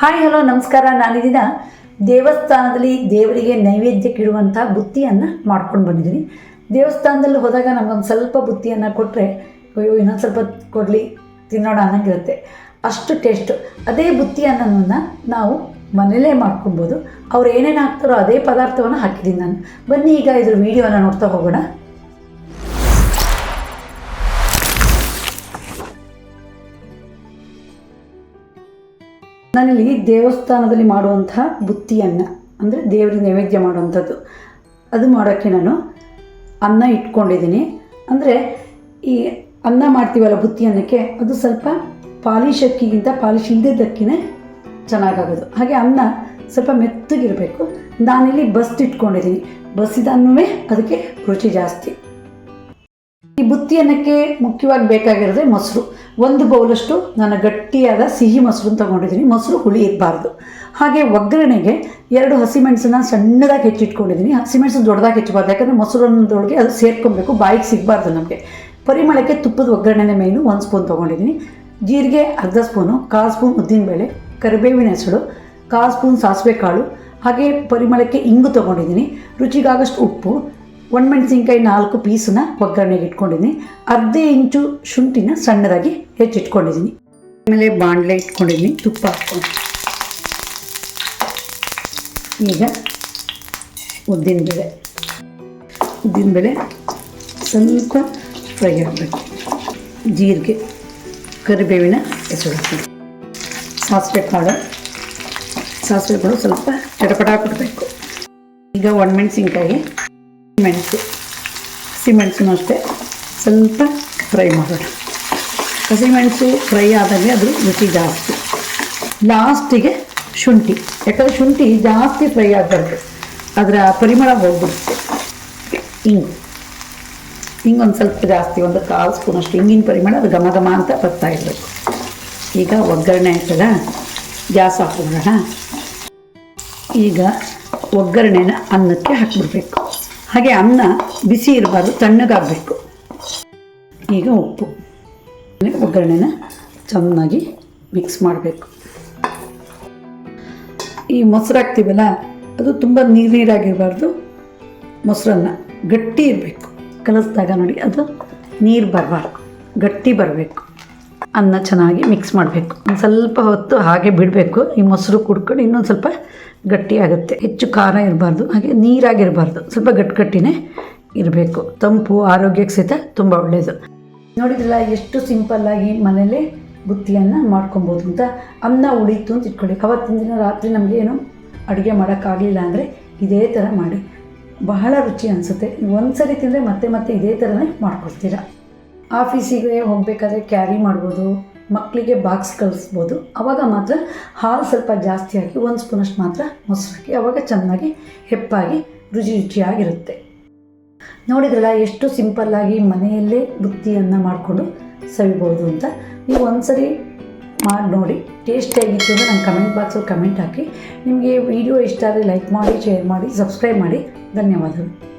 Hi hello ನಮಸ್ಕಾರ. ನಾನಿದಿನ. ದೇವಸ್ಥಾನದಲ್ಲಿ ದೇವರಿಗೆ ನೈವೇದ್ಯಕ್ಕಿಡುವಂಥ ಬುತ್ತಿಯನ್ನು ಮಾಡ್ಕೊಂಡು ಬಂದಿದ್ದೀನಿ. ದೇವಸ್ಥಾನದಲ್ಲಿ ಹೋದಾಗ ನಮಗೊಂದು ಸ್ವಲ್ಪ ಬುತ್ತಿಯನ್ನು ಕೊಟ್ಟರೆ ಅಯ್ಯೋ, ಇನ್ನೊಂದು ಸ್ವಲ್ಪ ಕೊಡಲಿ, ತಿನ್ನೋಣ ಅನ್ನಂಗಿರುತ್ತೆ. ಅಷ್ಟು ಟೇಸ್ಟು ಅದೇ ಬುತ್ತಿ ಅನ್ನೋದನ್ನು ನಾವು ಮನೇಲೇ ಮಾಡ್ಕೊಬೋದು ಅವ್ರು ಏನೇನು ಹಾಕ್ತಾರೋ ಅದೇ ಪದಾರ್ಥವನ್ನು ಹಾಕಿದ್ದೀನಿ ನಾನು. ಬನ್ನಿ, ಈಗ ಇದ್ರ ವಿಡಿಯೋನ ನೋಡ್ತಾ ಹೋಗೋಣ. ನಾನಿಲ್ಲಿ ದೇವಸ್ಥಾನದಲ್ಲಿ ಮಾಡುವಂತಹ ಬುತ್ತಿಯನ್ನು, ಅಂದರೆ ದೇವರಿಗೆ ನೈವೇದ್ಯ ಮಾಡುವಂಥದ್ದು, ಅದು ಮಾಡೋಕ್ಕೆ ನಾನು ಅನ್ನ ಇಟ್ಕೊಂಡಿದ್ದೀನಿ. ಅಂದರೆ ಈ ಅನ್ನ ಮಾಡ್ತೀವಲ್ಲ ಬುತ್ತಿ ಅನ್ನಕ್ಕೆ ಅದು ಸ್ವಲ್ಪ ಪಾಲಿಶ್ ಅಕ್ಕಿಗಿಂತ ಪಾಲಿಶ್ ಇಲ್ಲದಕ್ಕಿನೇ ಚೆನ್ನಾಗಾಗೋದು. ಹಾಗೆ ಅನ್ನ ಸ್ವಲ್ಪ ಮೆತ್ತಗಿರಬೇಕು. ನಾನಿಲ್ಲಿ ಬಸ್ದು ಇಟ್ಕೊಂಡಿದ್ದೀನಿ. ಬಸ್ಸಿದ ಅನ್ನವೇ ಅದಕ್ಕೆ ರುಚಿ ಜಾಸ್ತಿ. ಈ ಬುತ್ತಿ ಅನ್ನಕ್ಕೆ ಮುಖ್ಯವಾಗಿ ಬೇಕಾಗಿರೋದೇ ಮೊಸರು. ಒಂದು ಬೌಲಷ್ಟು ನಾನು ಗಟ್ಟಿಯಾದ ಸಿಹಿ ಮೊಸರು ತೊಗೊಂಡಿದ್ದೀನಿ. ಮೊಸರು ಹುಳಿ ಇರಬಾರ್ದು. ಹಾಗೆ ಒಗ್ಗರಣೆಗೆ ಎರಡು ಹಸಿಮೆಣಸನ್ನ ಸಣ್ಣದಾಗಿ ಹೆಚ್ಚಿಟ್ಕೊಂಡಿದ್ದೀನಿ. ಹಸಿಮೆಣಸು ದೊಡ್ಡದಾಗಿ ಹೆಚ್ಚಬಾರ್ದು ಯಾಕಂದರೆ ಮೊಸರನ್ನದೊಳಗೆ ಅದು ಸೇರ್ಕೊಬೇಕು. ಬಾಯಿಗೆ ಸಿಗಬಾರ್ದು ನಮಗೆ. ಪರಿಮಳಕ್ಕೆ ತುಪ್ಪದ ಒಗ್ಗರಣೆನೇ ಮೇನು ಒಂದು ಸ್ಪೂನ್ ತೊಗೊಂಡಿದ್ದೀನಿ. ಜೀರಿಗೆ ಅರ್ಧ ಸ್ಪೂನು ಕಾಲು ಸ್ಪೂನ್ ಉದ್ದಿನಬೇಳೆ, ಕರಿಬೇವಿನ ಹೆಸರು ಕಾಲು ಸ್ಪೂನ್ ಸಾಸಿವೆ ಕಾಳು, ಹಾಗೆ ಪರಿಮಳಕ್ಕೆ ಇಂಗು ತೊಗೊಂಡಿದ್ದೀನಿ. ರುಚಿಗಾಗಷ್ಟು ಉಪ್ಪು ಒಣಮೆಣಸಿನ್ಕಾಯಿ ನಾಲ್ಕು ಪೀಸನ್ನ ಒಗ್ಗರಣೆಗೆ ಇಟ್ಕೊಂಡಿದ್ದೀನಿ. ಅರ್ಧ ಇಂಚು ಶುಂಠಿನ ಸಣ್ಣದಾಗಿ ಹೆಚ್ಚಿಟ್ಕೊಂಡಿದ್ದೀನಿ. ಆಮೇಲೆ ಬಾಣಲೆ ಇಟ್ಕೊಂಡಿದ್ದೀನಿ, ತುಪ್ಪ ಹಾಕ್ಕೊಂಡು. ಈಗ ಉದ್ದಿನಬೇಳೆ ಉದ್ದಿನಬೇಳೆ ಸ್ವಲ್ಪ ಫ್ರೈ ಆಗಬೇಕು. ಜೀರಿಗೆ, ಕರಿಬೇವಿನ ಹೆಸರು ಸಾಸಿವೆ ಕಾಳು ಸಾಸಿವೆ ಕಾಳು ಸ್ವಲ್ಪ ಚಟಪಟ ಕೊಡಬೇಕು ಈಗ ಒಣಮೆಣಸಿನ್ಕಾಯಿ ಮೆಣಸು ಹಸಿಮೆಣಸು ಅಷ್ಟೇ. ಸ್ವಲ್ಪ ಫ್ರೈ ಮಾಡೋಣ. ಹಸಿಮೆಣಸು ಫ್ರೈ ಆದಾಗೆ ಅದು ರುಚಿ ಜಾಸ್ತಿ. ಲಾಸ್ಟಿಗೆ ಶುಂಠಿ. ಯಾಕಂದರೆ ಶುಂಠಿ ಜಾಸ್ತಿ ಫ್ರೈ ಆಗಬಾರ್ದು. ಅದರ ಪರಿಮಳ ಹೋಗ್ಬಿಡುತ್ತೆ. ಹಿಂಗು. ಹಿಂಗೆ ಒಂದು ಸ್ವಲ್ಪ ಜಾಸ್ತಿ, ಒಂದು ಕಾಲು ಸ್ಪೂನ್ ಅಷ್ಟು ಹಿಂಗಿನ ಪರಿಮಳ, ಅದು ಘಮ ಘಮ ಅಂತ ಬರ್ತಾ ಇರಬೇಕು. ಈಗ ಒಗ್ಗರಣೆ ಆಯ್ತದ ಗ್ಯಾಸ್ ಹಾಕ್ಬಿಡೋಣ ಈಗ ಒಗ್ಗರಣೆನ ಅನ್ನಕ್ಕೆ ಹಾಕಿಬಿಡ್ಬೇಕು. ಹಾಗೆ ಅನ್ನ ಬಿಸಿ ಇರಬಾರ್ದು, ತಣ್ಣಗಾಗಬೇಕು. ಈಗ ಉಪ್ಪು. ಒಗ್ಗರಣೆನ ಚೆನ್ನಾಗಿ ಮಿಕ್ಸ್ ಮಾಡಬೇಕು. ಈ ಮೊಸರು ಹಾಕ್ತೀವಲ್ಲ, ಅದು ತುಂಬ ನೀರು ನೀರಾಗಿರಬಾರ್ದು. ಮೊಸರನ್ನ ಗಟ್ಟಿ ಇರಬೇಕು. ಕಲಿಸಿದಾಗ ನೋಡಿ, ಅದು ನೀರು ಬರಬಾರ್ದು. ಗಟ್ಟಿ ಬರಬೇಕು. ಅನ್ನ ಚೆನ್ನಾಗಿ ಮಿಕ್ಸ್ ಮಾಡಬೇಕು. ಒಂದು ಸ್ವಲ್ಪ ಹೊತ್ತು ಹಾಗೆ ಬಿಡಬೇಕು. ಈ ಮೊಸರು ಕುಡ್ಕೊಂಡು ಇನ್ನೊಂದು ಸ್ವಲ್ಪ ಗಟ್ಟಿಯಾಗುತ್ತೆ. ಹೆಚ್ಚು ಖಾರ ಇರಬಾರ್ದು. ಹಾಗೆ ನೀರಾಗಿರಬಾರ್ದು. ಸ್ವಲ್ಪ ಗಟ್ಟಿಗಟ್ಟಿನೇ ಇರಬೇಕು. ತಂಪು ಆರೋಗ್ಯಕ್ಕೆ ಸಹಿತ ತುಂಬ ಒಳ್ಳೆಯದು ನೋಡಿದ್ರಲ್ಲ, ಎಷ್ಟು ಸಿಂಪಲ್ಲಾಗಿ ಮನೇಲಿ ಬುತ್ತಿಯನ್ನು ಮಾಡ್ಕೊಬೋದು ಅಂತ. ಅನ್ನ ಉಳಿತು ಅಂತ ಇಟ್ಕೊಳ್ಳಿ. ಅವತ್ತಿನ ದಿನ ರಾತ್ರಿ ನಮಗೆ ಏನು ಅಡುಗೆ ಮಾಡೋಕ್ಕಾಗಲಿಲ್ಲ ಅಂದರೆ ಇದೇ ಥರ ಮಾಡಿ. ಬಹಳ ರುಚಿ ಅನಿಸುತ್ತೆ. ಒಂದು ಸರಿ ತಿಂದರೆ ಮತ್ತೆ ಮತ್ತೆ ಇದೇ ಥರನೇ ಮಾಡ್ಕೊಡ್ತೀರಾ. ಆಫೀಸಿಗೆ ಹೋಗಬೇಕಾದ್ರೆ ಕ್ಯಾರಿ ಮಾಡ್ಬೋದು ಮಕ್ಕಳಿಗೆ ಬಾಕ್ಸ್ ಕಳಿಸ್ಬೋದು. ಆವಾಗ ಮಾತ್ರ ಹಾಲು ಸ್ವಲ್ಪ ಜಾಸ್ತಿ ಹಾಕಿ, ಒಂದು ಸ್ಪೂನಷ್ಟು ಮಾತ್ರ ಮೊಸರು ಹಾಕಿ ಆವಾಗ ಚೆನ್ನಾಗಿ ಹೆಪ್ಪಾಗಿ, ರುಚಿ ರುಚಿಯಾಗಿರುತ್ತೆ. ನೋಡಿದ್ರಲ್ಲ, ಎಷ್ಟು ಸಿಂಪಲ್ಲಾಗಿ ಮನೆಯಲ್ಲೇ ಬುತ್ತಿಯನ್ನು ಮಾಡಿಕೊಂಡು ಸವಿಬೋದು ಅಂತ. ನೀವು ಒಂದ್ಸರಿ ಮಾಡಿ ನೋಡಿ ಟೇಸ್ಟಿಯಾಗಿತ್ತು ಅಂದರೆ ನಂಗೆ ಕಮೆಂಟ್ ಬಾಕ್ಸಲ್ಲಿ ಕಮೆಂಟ್ ಹಾಕಿ. ನಿಮಗೆ ವಿಡಿಯೋ ಇಷ್ಟ ಆದರೆ ಲೈಕ್ ಮಾಡಿ, ಶೇರ್ ಮಾಡಿ, ಸಬ್ಸ್ಕ್ರೈಬ್ ಮಾಡಿ. ಧನ್ಯವಾದಗಳು.